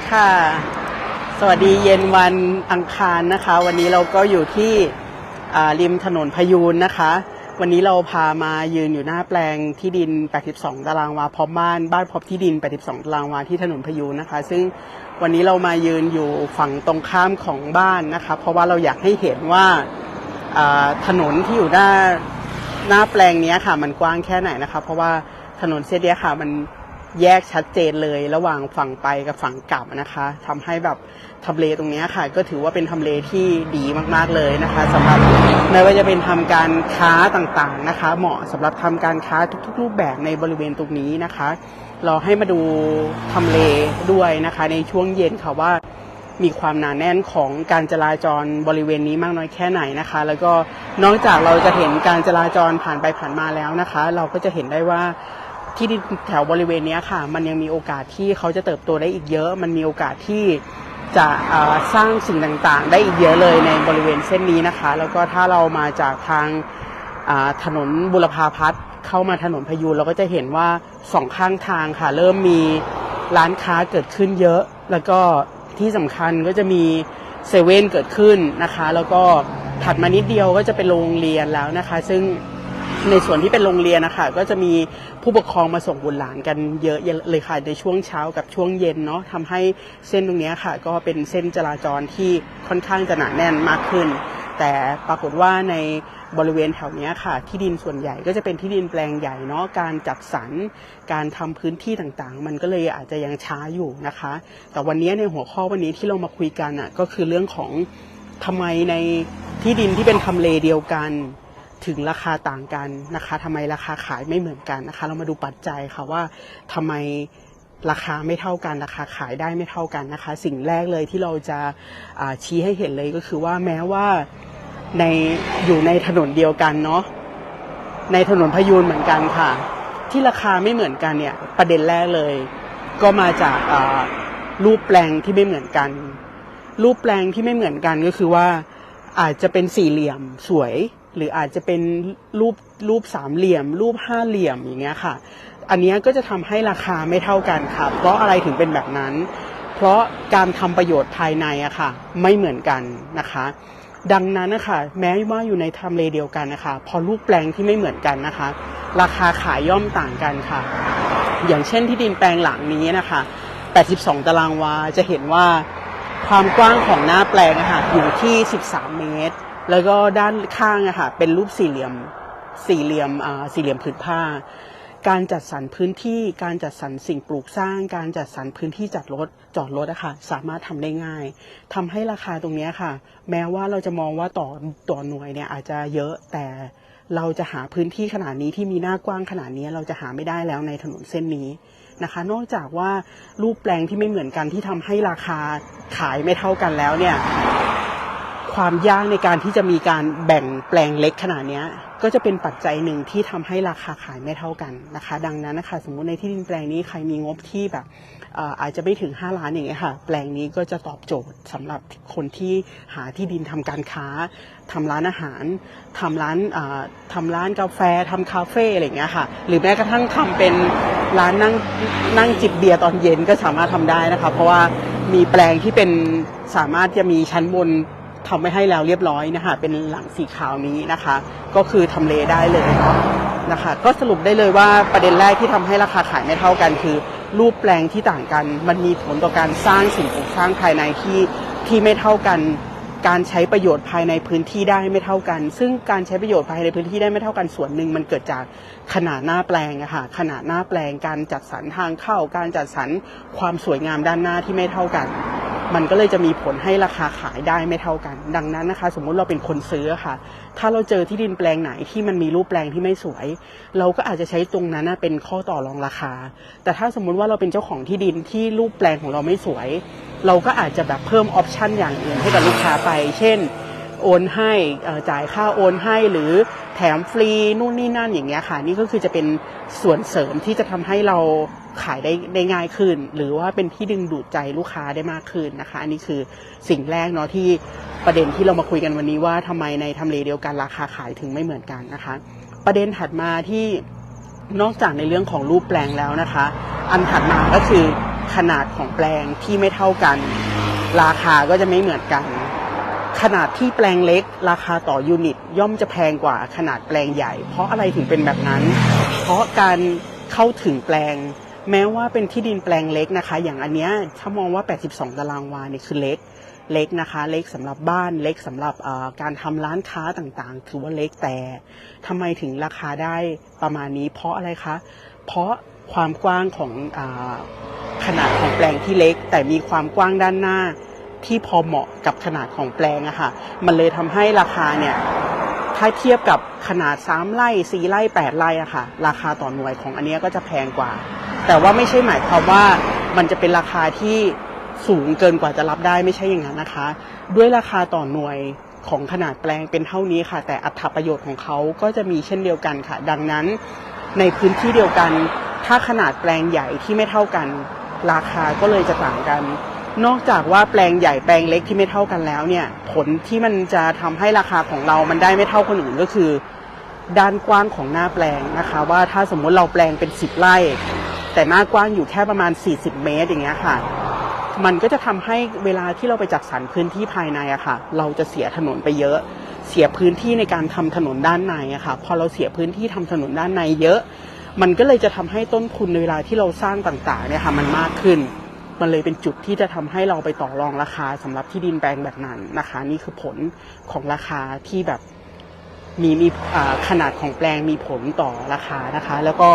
สดีค่ะ สวัสดีเย็นวันอังคารนะคะ วันนี้เราก็อยู่ที่ริมถนนพยูนนะคะ วันนี้เราพามายืนอยู่หน้าแปลงที่ดิน 82 ตารางวาพร้อมบ้านบ้านพร้อมที่ดิน 82 ตารางวาที่ถนนพยูนนะคะ ซึ่งวันนี้เรามายืนอยู่ฝั่งตรงข้ามของบ้านนะคะ เพราะว่าเราอยากให้เห็นว่าถนนที่อยู่หน้าหน้าแปลงนี้ค่ะ มันกว้างแค่ไหนนะคะ เพราะว่าถนนเส้นนี้ค่ะมัน แยกชัดเจนเลยระหว่างฝั่งไปกับฝั่งกลับนะคะทำให้แบบทำเลตรงนี้ค่ะ ก็ถือว่าเป็นทำเลที่ดีมากๆเลยนะคะสำหรับไม่ว่าจะเป็นทำการค้าต่างๆนะคะ เหมาะสำหรับทำการค้าทุกๆ รูปแบบในบริเวณตรงนี้นะคะ เราให้มาดูทำเลด้วยนะคะ ในช่วงเย็นค่ะว่ามีความหนาแน่นของการจราจรบริเวณนี้มากน้อยแค่ไหนนะคะ แล้วก็นอกจากเราจะเห็นการจราจรผ่านไปผ่านมาแล้วนะคะ เราก็จะเห็นได้ว่า ที่ดินแถวบริเวณนี้ค่ะ มันยังมีโอกาสที่เขาจะเติบโตได้อีกเยอะ มันมีโอกาสที่จะสร้างสิ่งต่างๆ ได้อีกเยอะเลยในบริเวณเส้นนี้นะคะ แล้วก็ถ้าเรามาจากทางถนนบุรพาพัฒน์เข้ามาถนนพยูนเราก็จะเห็นว่าสองข้างทางค่ะ เริ่มมีร้านค้าเกิดขึ้นเยอะ แล้วก็ที่สำคัญก็จะมีเซเว่นเกิดขึ้นนะคะ แล้วก็ถัดมานิดเดียวก็จะเป็นโรงเรียนแล้วนะคะ ซึ่ง ในส่วนที่เป็นโรงเรียนนะคะก็จะมีผู้ปกครองมาส่งบุตรหลานกันเยอะเลยค่ะในช่วงเช้ากับช่วงเย็นเนาะทำให้เส้นตรงนี้ค่ะ ก็เป็นเส้นจราจรที่ค่อนข้างจะหนาแน่นมากขึ้น แต่ปรากฏว่าในบริเวณแถวนี้ค่ะ ที่ดินส่วนใหญ่ก็จะเป็นที่ดินแปลงใหญ่เนาะการจัดสรรการทำพื้นที่ต่างๆ มันก็เลยอาจจะยังช้าอยู่นะคะ แต่วันนี้ในหัวข้อวันนี้ที่เรามาคุยกันอะก็คือเรื่องของทำไมในที่ดินที่เป็นทำเลเดียวกัน ถึงราคาต่างกันนะคะทำไมราคาขายไม่เหมือนกันนะคะ เรามาดูปัจจัยค่ะว่าทำไมราคาไม่เท่ากัน ราคาขายได้ไม่เท่ากันนะคะ สิ่งแรกเลยที่เราจะาชี้ให้เห็นเลยก็คือว่าแม้ว่าในอยู่ในถนนเดียวกันเนาะในถนนพยูนเหมือนกันค่ะ ที่ราคาไม่เหมือนกันเนี่ยประเด็นแรกเลย ก็มาจาการูปแปลงที่ไม่เหมือนกัน รูปแปลงที่ไม่เหมือนกันก็คือว่าอาจจะเป็นสี่เหลี่ยมสวย หรืออาจจะเป็นรูปรูปสามเหลี่ยม รูปห้าเหลี่ยมอย่างเงี้ยค่ะ อันเนี้ยก็จะทำให้ราคาไม่เท่ากันค่ะ เพราะอะไรถึงเป็นแบบนั้น เพราะการทำประโยชน์ภายในอะค่ะ ไม่เหมือนกันนะคะดังนั้นนะคะแม้ว่าอยู่ในทำเลเดียวกันนะคะพอรูปแปลงที่ไม่เหมือนกันนะคะ ราคาขายย่อมต่างกันค่ะ อย่างเช่นที่ดินแปลงหลังนี้นะคะ 82 ตารางวาจะเห็นว่าความกว้างของหน้าแปลงอะค่ะอยู่ที่ 13 เมตร แล้วก็ด้านข้างอะค่ะเป็นรูปสี่เหลี่ยมสี่เหลี่ยมสี่เหลี่ยมผืนผ้า การจัดสรรพื้นที่ การจัดสรรสิ่งปลูกสร้าง การจัดสรรพื้นที่จัดรถจอดรถอะค่ะสามารถทำได้ง่ายทำให้ราคาตรงนี้ค่ะ แม้ว่าเราจะมองว่าต่อต่อหน่วยเนี่ยอาจจะเยอะแต่เราจะหาพื้นที่ขนาดนี้ที่มีหน้ากว้างขนาดนี้เราจะหาไม่ได้แล้วในถนนเส้นนี้นะคะ นอกจากว่ารูปแปลงที่ไม่เหมือนกันที่ทำให้ราคาขายไม่เท่ากันแล้วเนี่ย ความยากในการที่จะมีการแบ่งแปลงเล็กขนาดนี้ก็จะเป็นปัจจัยหนึ่งที่ทำให้ราคาขายไม่เท่ากันนะคะ ดังนั้นนะคะสมมุติในที่ดินแปลงนี้ใครมีงบที่แบบอาจจะไม่ถึง 5 ล้านอย่างเงี้ยค่ะ แปลงนี้ก็จะตอบโจทย์สำหรับคนที่หาที่ดินทำการค้าทำร้านอาหารทำร้านอ่าทำร้านกาแฟทำคาเฟ่อะไรเงี้ยค่ะ หรือแม้กระทั่งทำเป็นร้านนั่งนั่งจิบเบียร์ตอนเย็นก็สามารถทำได้นะคะ เพราะว่ามีแปลงที่เป็นสามารถจะมีชั้นบน ทำไว้ให้แล้วเรียบร้อยนะคะเป็นหลังสีขาวนี้นะคะ ก็คือทำเลได้เลยเนาะนะคะก็สรุปได้เลยว่าประเด็นแรกที่ทำให้ราคาขายไม่เท่ากันคือ รูปแปลงที่ต่างกัน มันมีผลต่อการสร้างสิ่งปลูกสร้างภายในที่ที่ไม่เท่ากัน การใช้ประโยชน์ภายในพื้นที่ได้ไม่เท่ากัน ซึ่งการใช้ประโยชน์ภายในพื้นที่ได้ไม่เท่ากันส่วนหนึ่งมันเกิดจากขนาดหน้าแปลงอะค่ะขนาดหน้าแปลงการจัดสรรทางเข้า การจัดสรรความสวยงามด้านหน้าที่ไม่เท่ากัน มันก็เลยจะมีผลให้ราคาขายได้ไม่เท่ากัน ดังนั้นนะคะ สมมุติเราเป็นคนซื้อค่ะ ถ้าเราเจอที่ดินแปลงไหนที่มันมีรูปแปลงที่ไม่สวย เราก็อาจจะใช้ตรงนั้นเป็นข้อต่อรองราคา แต่ถ้าสมมุติว่าเราเป็นเจ้าของที่ดินที่รูปแปลงของเราไม่สวย เราก็อาจจะแบบเพิ่มออปชันอย่างอื่นให้กับลูกค้าไป เช่น โอนให้จ่ายค่าโอนให้หรือแถมฟรีนู่นนี่นั่นอย่างเงี้ยค่ะ นี่ก็คือจะเป็นส่วนเสริมที่จะทำให้เราขายได้ได้ง่ายขึ้น หรือว่าเป็นที่ดึงดูดใจลูกค้าได้มากขึ้นนะคะ อันนี้คือสิ่งแรกเนาะที่ประเด็นที่เรามาคุยกันวันนี้ว่าทำไมในทำเลเดียวกันราคาขายถึงไม่เหมือนกันนะคะ ประเด็นถัดมาที่นอกจากในเรื่องของรูปแปลงแล้วนะคะ อันถัดมาก็คือขนาดของแปลงที่ไม่เท่ากัน ราคาก็จะไม่เหมือนกัน ขนาดที่แปลงเล็ก ราคาต่อยูนิต ย่อมจะแพงกว่าขนาดแปลงใหญ่ เพราะอะไรถึงเป็นแบบนั้น เพราะการเข้าถึงแปลง แม้ว่าเป็นที่ดินแปลงเล็กนะคะ อย่างอันเนี้ยถ้ามองว่า 82 ตารางวาเนี่ยคือเล็กเล็กนะคะ เล็กสำหรับบ้านเล็กสำหรับการทำร้านค้าต่างๆ ถือว่าเล็กแต่ทำไมถึงราคาได้ประมาณนี้ เพราะอะไรคะ เพราะความกว้างของอขนาดของแปลงที่เล็ก แต่มีความกว้างด้านหน้า ที่พอเหมาะกับขนาดของแปลงอะค่ะ มันเลยทำให้ราคาเนี่ยถ้าเทียบกับขนาด 3 ไร่ 4 ไร่ 8 ไร่อะค่ะ ราคาต่อหน่วยของอันนี้ก็จะแพงกว่า แต่ว่าไม่ใช่หมายความว่ามันจะเป็นราคาที่สูงเกินกว่าจะรับได้ไม่ใช่อย่างนั้นนะคะ ด้วยราคาต่อหน่วยของขนาดแปลงเป็นเท่านี้ค่ะ แต่อัตราประโยชน์ของเขาก็จะมีเช่นเดียวกันค่ะ ดังนั้นในพื้นที่เดียวกัน ถ้าขนาดแปลงใหญ่ที่ไม่เท่ากัน ราคาก็เลยจะต่างกัน นอกจากว่าแปลงใหญ่แปลงเล็กที่ไม่เท่ากันแล้วเนี่ย ผลที่มันจะทำให้ราคาของเรามันได้ไม่เท่าคนอื่นก็คือ ด้านกว้างของหน้าแปลงนะคะ ว่าถ้าสมมติเราแปลงเป็น 10 ไร่ แต่หน้ากว้างอยู่แค่ประมาณ 40 เมตรอย่างเงี้ยค่ะ มันก็จะทำให้เวลาที่เราไปจัดสรรพื้นที่ภายในอะค่ะ เราจะเสียถนนไปเยอะ เสียพื้นที่ในการทำถนนด้านในอะค่ะ พอเราเสียพื้นที่ทำถนนด้านในเยอะ มันก็เลยจะทำให้ต้นทุนในเวลาที่เราสร้างต่างๆเนี่ยค่ะมันมากขึ้น มันเลยเป็นจุดที่จะทำให้เราไปต่อรองราคาสำหรับที่ดินแปลงแบบนั้นนะคะ นี่คือผลของราคาที่แบบมีมีขนาดของแปลงมีผลต่อราคานะคะ แล้วก็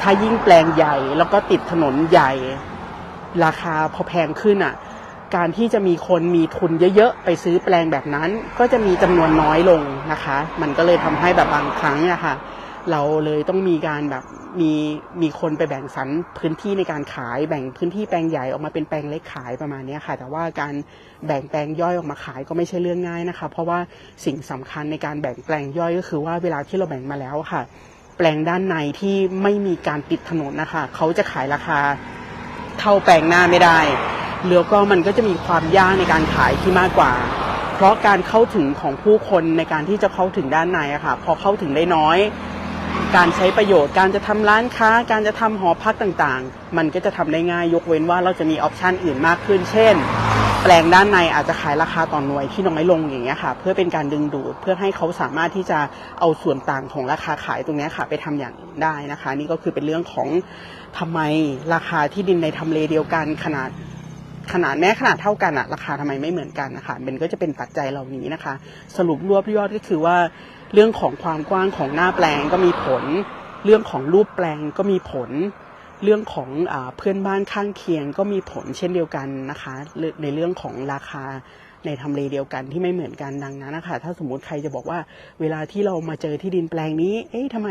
ถ้ายิ่งแปลงใหญ่แล้วก็ติดถนนใหญ่ ราคาพอแพงขึ้นอะ การที่จะมีคนมีทุนเยอะๆ ไปซื้อแปลงแบบนั้น ก็จะมีจำนวนน้อยลงนะคะ มันก็เลยทำให้แบบบางครั้งอะค่ะ เราเลยต้องมีการแบบมีมีคนไปแบ่งสรรพื้นที่ในการขายแบ่งพื้นที่แปลงใหญ่ออกมาเป็นแปลงเล็กขายประมาณนี้ค่ะ แต่ว่าการแบ่งแปลงย่อยออกมาขายก็ไม่ใช่เรื่องง่ายนะคะ เพราะว่าสิ่งสำคัญในการแบ่งแปลงย่อยก็คือว่าเวลาที่เราแบ่งมาแล้วค่ะ แปลงด้านในที่ไม่มีการติดถนนนะคะเขาจะขายราคาเท่าแปลงหน้าไม่ได้แล้วก็มันก็จะมีความยากในการขายที่มากกว่าเพราะการเข้าถึงของผู้คนในการที่จะเข้าถึงด้านในอะค่ะพอเข้าถึงได้น้อย การใช้ประโยชน์การจะทำร้านค้า การจะทำหอพักต่างๆ มันก็จะทำได้ง่ายยกเว้นว่าเราจะมีออปชันอื่นมากขึ้น เช่น แปลงด้านในอาจจะขายราคาต่อหน่วยที่น้อยลงอย่างเงี้ยค่ะ เพื่อเป็นการดึงดูดเพื่อให้เขาสามารถที่จะเอาส่วนต่างของราคาขายตรงนี้ค่ะ ไปทำอย่างอื่นได้นะคะ นี่ก็คือเป็นเรื่องของทำไมราคาที่ดินในทำเลเดียวกันขนาดขนาดแม้ขนาดเท่ากันอะราคาทำไมไม่เหมือนกันนะคะมันก็จะเป็นปัจจัยเหล่านี้นะคะ สรุปรวบยอดก็คือว่า เรื่องของความกว้างของหน้าแปลงก็มีผล เรื่องของรูปแปลงก็มีผล เรื่องของอเพื่อนบ้านข้างเคียงก็มีผลเช่นเดียวกันนะคะ ในเรื่องของราคาในทำเลเดียวกันที่ไม่เหมือนกันดังนั้นนะคะถ้าสมมติใครจะบอกว่าเวลาที่เรามาเจอที่ดินแปลงนี้ เอ๊ะทำไม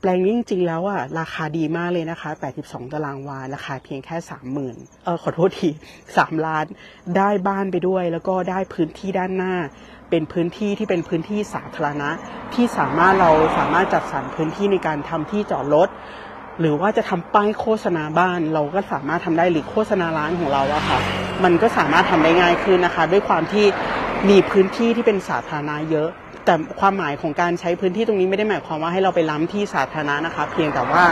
แปลงนี้จริงๆแล้วอะราคาดีมากเลยนะคะ 82 ตารางวา ราคาเพียงแค่ 30,000 เออขอโทษที 3 ล้าน ได้บ้านไปด้วย แล้วก็ได้พื้นที่ด้านหน้า เป็นพื้นที่ที่เป็นพื้นที่สาธารณะ ที่สามารถเราสามารถจัดสรรพื้นที่ในการทำที่จอดรถหรือว่าจะทำป้ายโฆษณาบ้านเราก็สามารถทำได้หรือโฆษณาร้านของเราอะค่ะมันก็สามารถทำได้ง่ายขึ้นนะคะ ด้วยความที่มีพื้นที่ที่เป็นสาธารณะเยอะ แต่ความหมายของการใช้พื้นที่ตรงนี้ไม่ได้หมายความว่าให้เราไปล้ำที่สาธารณะนะคะ เพียงแต่ว่า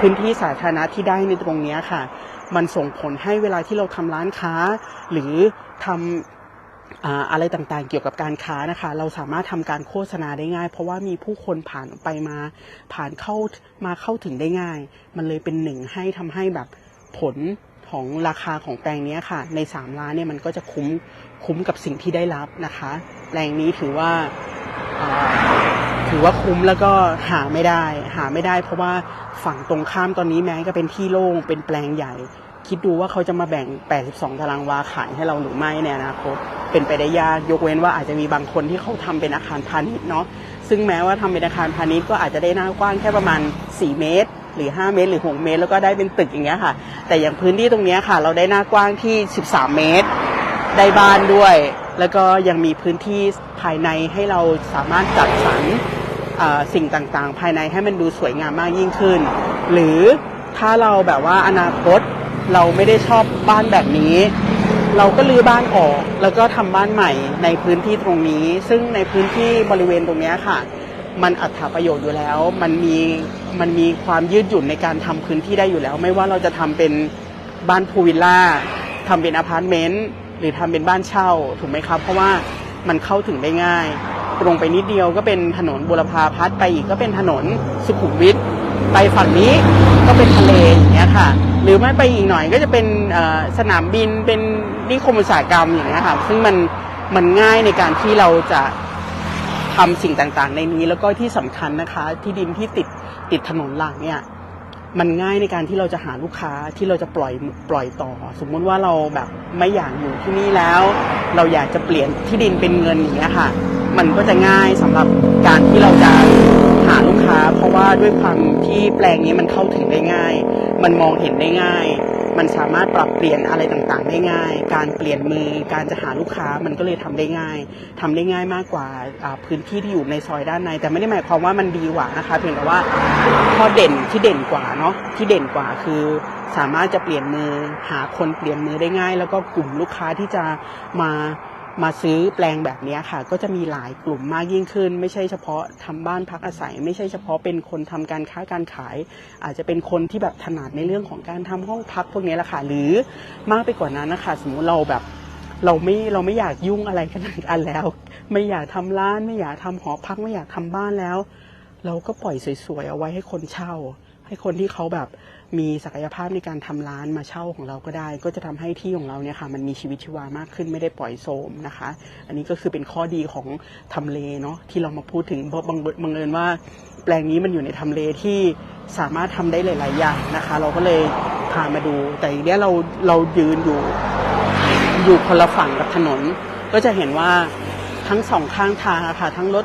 พื้นที่สาธารณะที่ได้ในตรงนี้ค่ะ มันส่งผลให้เวลาที่เราทำร้านค้า หรือทำอ่า อะไรต่างๆ เกี่ยวกับการค้านะคะ เราสามารถทำการโฆษณาได้ง่าย เพราะว่ามีผู้คนผ่านไปมาผ่านเข้ามาเข้าถึงได้ง่าย มันเลยเป็นหนึ่งให้ทำให้แบบผลของราคาของแปลงนี้ค่ะ ใน 3 ล้านเนี่ยมันก็จะคุ้มคุ้มกับสิ่งที่ได้รับนะคะ แปลงนี้ถือว่าอ่าถือว่าคุ้มแล้วก็หาไม่ได้ หาไม่ได้ เพราะว่าฝั่งตรงข้ามตอนนี้แม้ก็เป็นที่โล่งเป็นแปลงใหญ่ คิดดูว่าเขาจะมาแบ่ง 82 ตารางวาขายให้เราหรือไม่ในอนาคต เป็นไปได้ยาก ยกเว้นว่าอาจจะมีบางคนที่เขาทำเป็นอาคารพาณิชย์เนาะ ซึ่งแม้ว่าทำเป็นอาคารพาณิชย์ก็อาจจะได้หน้ากว้างแค่ประมาณ 4 เมตร หรือ 5 เมตร หรือ 6 เมตร แล้วก็ได้เป็นตึกอย่างเงี้ยค่ะ แต่อย่างพื้นที่ตรงเนี้ยค่ะ เราได้หน้ากว้างที่ 13 เมตร ได้บ้านด้วย แล้วก็ยังมีพื้นที่ภายในให้เราสามารถจัดสรรสิ่งต่างๆ ภายในให้มันดูสวยงามมากยิ่งขึ้น หรือถ้าเราแบบว่าอนาคต เราไม่ได้ชอบบ้านแบบนี้ เราก็รื้อบ้านออก แล้วก็ทำบ้านใหม่ในพื้นที่ตรงนี้ ซึ่งในพื้นที่บริเวณตรงนี้ค่ะ มันอัตราประโยชน์อยู่แล้ว มันมีมันมีความยืดหยุ่นในการทำพื้นที่ได้อยู่แล้ว ไม่ว่าเราจะทำเป็นบ้านพูลวิลล่าทำเป็นอพาร์ตเมนต์หรือทำเป็นบ้านเช่าถูกไหมครับ เพราะว่ามันเข้าถึงได้ง่ายตรงไปนิดเดียวก็เป็นถนนบุรพาพัฒน์ไปอีกก็เป็นถนนสุขุมวิท ไปฝั่งนี้ก็เป็นทะเลอย่างเงี้ยค่ะ หรือไม่ไปอีกหน่อยก็จะเป็นสนามบินเป็นนิคมอุตสาหกรรมอย่างเงี้ยค่ะซึ่งมันมันง่ายในการที่เราจะทำสิ่งต่างๆ ในนี้แล้วก็ที่สำคัญนะคะ ที่ดินที่ติดติดถนนหลักเนี่ยมันง่ายในการที่เราจะหาลูกค้าที่เราจะปล่อยปล่อยต่อ สมมุติว่าเราแบบไม่อยากอยู่ที่นี่แล้ว เราอยากจะเปลี่ยนที่ดินเป็นเงินอย่างเงี้ยค่ะ มันก็จะง่ายสำหรับการที่เราจะหาลูกค้า เพราะว่า ด้วยความที่แปลงนี้มันเข้าถึงได้ง่าย มันมองเห็นได้ง่าย มันสามารถปรับเปลี่ยนอะไรต่างๆ ได้ง่าย การเปลี่ยนมือ การจะหาลูกค้ามันก็เลยทำได้ง่ายทำได้ง่ายมากกว่าอ่าพื้นที่ที่อยู่ในซอยด้านใน แต่ไม่ได้หมายความว่ามันดีกว่านะคะ เพียงแต่ว่าข้อเด่นที่เด่นกว่าเนาะ ที่เด่นกว่าคือสามารถจะเปลี่ยนมือ หาคนเปลี่ยนมือได้ง่าย แล้วก็กลุ่มลูกค้าที่จะมา มาซื้อแปลงแบบนี้ค่ะ ก็จะมีหลายกลุ่มมากยิ่งขึ้น ไม่ใช่เฉพาะทำบ้านพักอาศัย ไม่ใช่เฉพาะเป็นคนทำการค้าการขาย อาจจะเป็นคนที่แบบถนัดในเรื่องของการทำห้องพักพวกนี้แหละค่ะหรือมากไปกว่านั้นนะคะสมมุติเราแบบเราไม่เราไม่อยากยุ่งอะไรกันอันแล้ว ไม่อยากทำร้าน ไม่อยากทำหอพักไม่อยากทำบ้านแล้ว เราก็ปล่อยสวยๆเอาไว้ให้คนเช่า ให้คนที่เขาแบบ มีศักยภาพในการทำร้านมาเช่าของเราก็ได้ ก็จะทำให้ที่ของเราเนี่ยค่ะมันมีชีวิตชีวามากขึ้นไม่ได้ปล่อยโทรมนะคะ อันนี้ก็คือเป็นข้อดีของทำเลเนาะที่เรามาพูดถึงเพราะบังบังเอิญว่า แปลงนี้มันอยู่ในทำเลที่สามารถทำได้หลาย ๆ อย่างนะคะ เราก็เลยพามาดู แต่อีกเนี้ยเราเรายืนอยู่อยู่คนละฝั่งกับถนน ก็จะเห็นว่าทั้งสองข้างทางอะค่ะทั้งรถ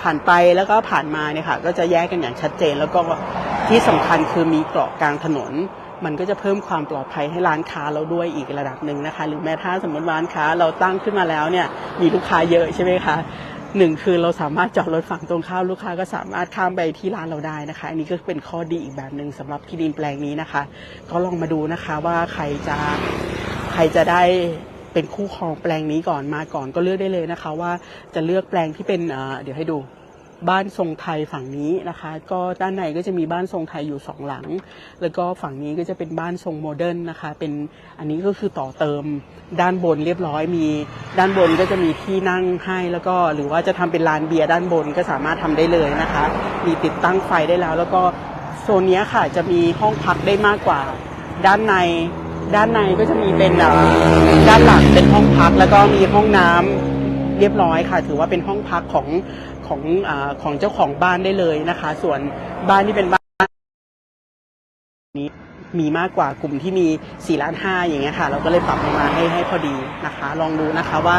ผ่านไปแล้วก็ผ่านมาเนี่ยค่ะ ก็จะแยกกันอย่างชัดเจนแล้วก็ ที่สำคัญคือมีเกราะกลางถนน มันก็จะเพิ่มความปลอดภัยให้ร้านค้าเราด้วยอีกระดับหนึ่งนะคะ หรือแม้ถ้าสมมติร้านค้าเราตั้งขึ้นมาแล้วเนี่ยมีลูกค้าเยอะใช่ไหมคะหนึ่งคือเราสามารถจอดรถฝั่งตรงข้ามลูกค้าก็สามารถข้ามไปที่ร้านเราได้นะคะ อันนี้ก็เป็นข้อดีอีกแบบหนึ่งสำหรับที่ดินแปลงนี้นะคะ ก็ลองมาดูนะคะว่าใครจะใครจะได้เป็นคู่ครองแปลงนี้ก่อนมาก่อนก็เลือกได้เลยนะคะ ว่าจะเลือกแปลงที่เป็นเเดี๋ยวให้ดู บ้านทรงไทยฝั่งนี้นะคะ ก็ด้านในก็จะมีบ้านทรงไทยอยู่สองหลัง แล้วก็ฝั่งนี้ก็จะเป็นบ้านทรงโมเดิร์นนะคะ เป็นอันนี้ก็คือต่อเติมด้านบนเรียบร้อยมี ด้านบนก็จะมีที่นั่งให้แล้วก็หรือว่าจะทำเป็นลานเบียร์ด้านบนก็สามารถทำได้เลยนะคะ มีติดตั้งไฟได้แล้ว แล้วก็โซนนี้ค่ะจะมีห้องพักได้มากกว่า ด้านในด้านในก็จะมีเป็นด้านหลังเป็นห้องพักแล้วก็มีห้องน้ำเรียบร้อยค่ะ ถือว่าเป็นห้องพักของ ของอของเจ้าของบ้านได้เลยนะคะ ส่วนบ้านที่เป็นบ้านนี้มีมากกว่ากลุ่มที่มี4ล้านห้าอย่างเงี้ยค่ะ เราก็เลยปรับลงมาให้ให้พอดีนะคะ ลองดูนะคะว่า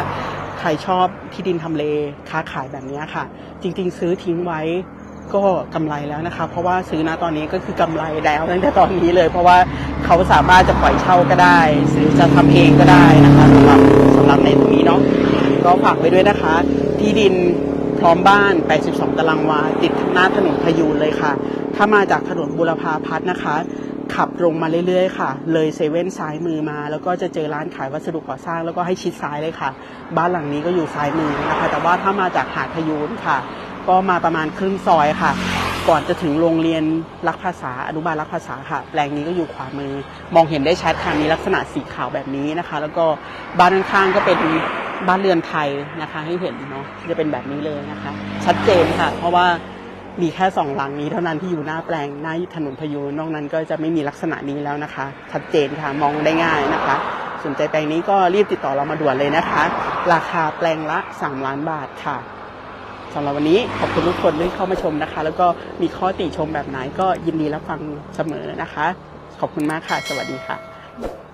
ใครชอบที่ดินทำเลค้าขายแบบเนี้ยค่ะ จริง ๆ ซื้อทิ้งไว้ก็กำไรแล้วนะคะ เพราะว่าซื้อนะตอนนี้ก็คือกำไรแล้วตั้งแต่ตอนนี้เลย เพราะว่าเขาสามารถจะปล่อยเช่าก็ได้หรือจะทำเองก็ได้นะคะสำหรับสำหรับในตรงนี้เนาะก็ฝากไว้ด้วยนะคะ ที่ดิน พร้อมบ้าน 82 ตารางวา ติดหน้าถนนพยูนเลยค่ะ ถ้ามาจากถนนบุรพาพัฒน์นะคะ ขับตรงมาเรื่อยๆ ค่ะ เลยเซเว่นซ้ายมือมา แล้วก็จะเจอร้านขายวัสดุก่อสร้าง แล้วก็ให้ชิดซ้ายเลยค่ะ บ้านหลังนี้ก็อยู่ซ้ายมือนะคะ แต่ว่าถ้ามาจากหาดพยูนค่ะ ก็มาประมาณครึ่งซอยค่ะ ก่อนจะถึงโรงเรียนรักภาษาอนุบาลรักภาษาค่ะ แปลงนี้ก็อยู่ขวามือ มองเห็นได้ชัดค่ะ มีลักษณะสีขาวแบบนี้นะคะ แล้วก็บ้านข้างๆก็เป็น บ้านเรือนไทยนะคะ ให้เห็นเนาะจะเป็นแบบนี้เลยนะคะ ชัดเจนค่ะ เพราะว่ามีแค่สองหลังนี้เท่านั้นที่อยู่หน้าแปลงหน้าถนนพยูนนอกนั้นก็จะไม่มีลักษณะนี้แล้วนะคะ ชัดเจนค่ะมองได้ง่ายนะคะ สนใจแปลงนี้ก็รีบติดต่อเรามาด่วนเลยนะคะ ราคาแปลงละ 3 ล้านบาทค่ะสำหรับวันนี้ขอบคุณทุกคนที่เข้ามาชมนะคะ แล้วก็มีข้อติชมแบบไหนก็ยินดีรับฟังเสมอนะคะ ขอบคุณมากค่ะ สวัสดีค่ะ